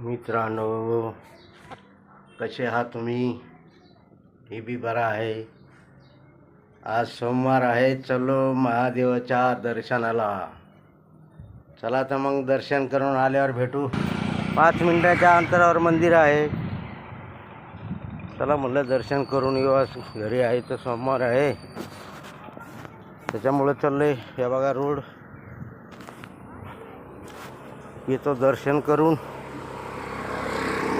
मित्रांनो कसे आहात तुम्ही? हे बी बरा आहे. आज सोमवार आहे. चलो महादेवाच्या दर्शनाला. चला तर मग दर्शन करून आल्यावर भेटू. पाच मिनिटाच्या अंतरावर मंदिर आहे. चला म्हणलं दर्शन करून येऊ. आज घरी आहे तर सोमवार आहे. त्याच्यामुळं चाललंय हे बघा रोड. येतो दर्शन करून.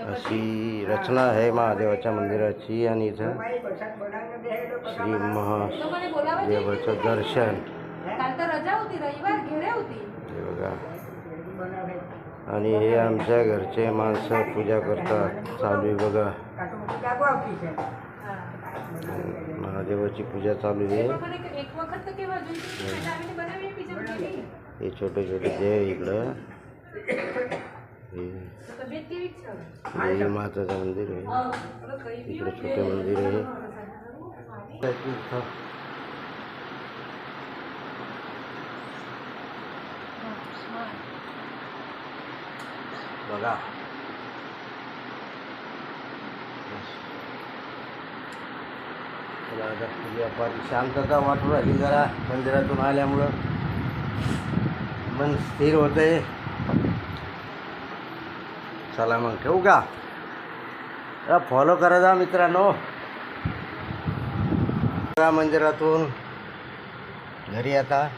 अशी रचना आहे महादेवाच्या मंदिराची आणि इथं श्री महादेवाचं दर्शन. बघा. आणि हे आमच्या घरचे माणसं पूजा करतात. चालू आहे बघा. महादेवाची पूजा चालू आहे. हे छोटे छोटे देव इकडं. हे माताचं मंदिर आहे. इकडे छोटे मंदिर आहे. बघा. आपण शांतता वाटू राहिली जरा मंदिरातून आल्यामुळं. मन स्थिर होतंय. चला मग ठेवू का? फॉलो करा जा मित्रांनो. मंदिरातून घरी आता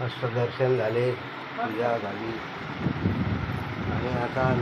मस्त दर्शन झाले पूजा झाली. आणि आता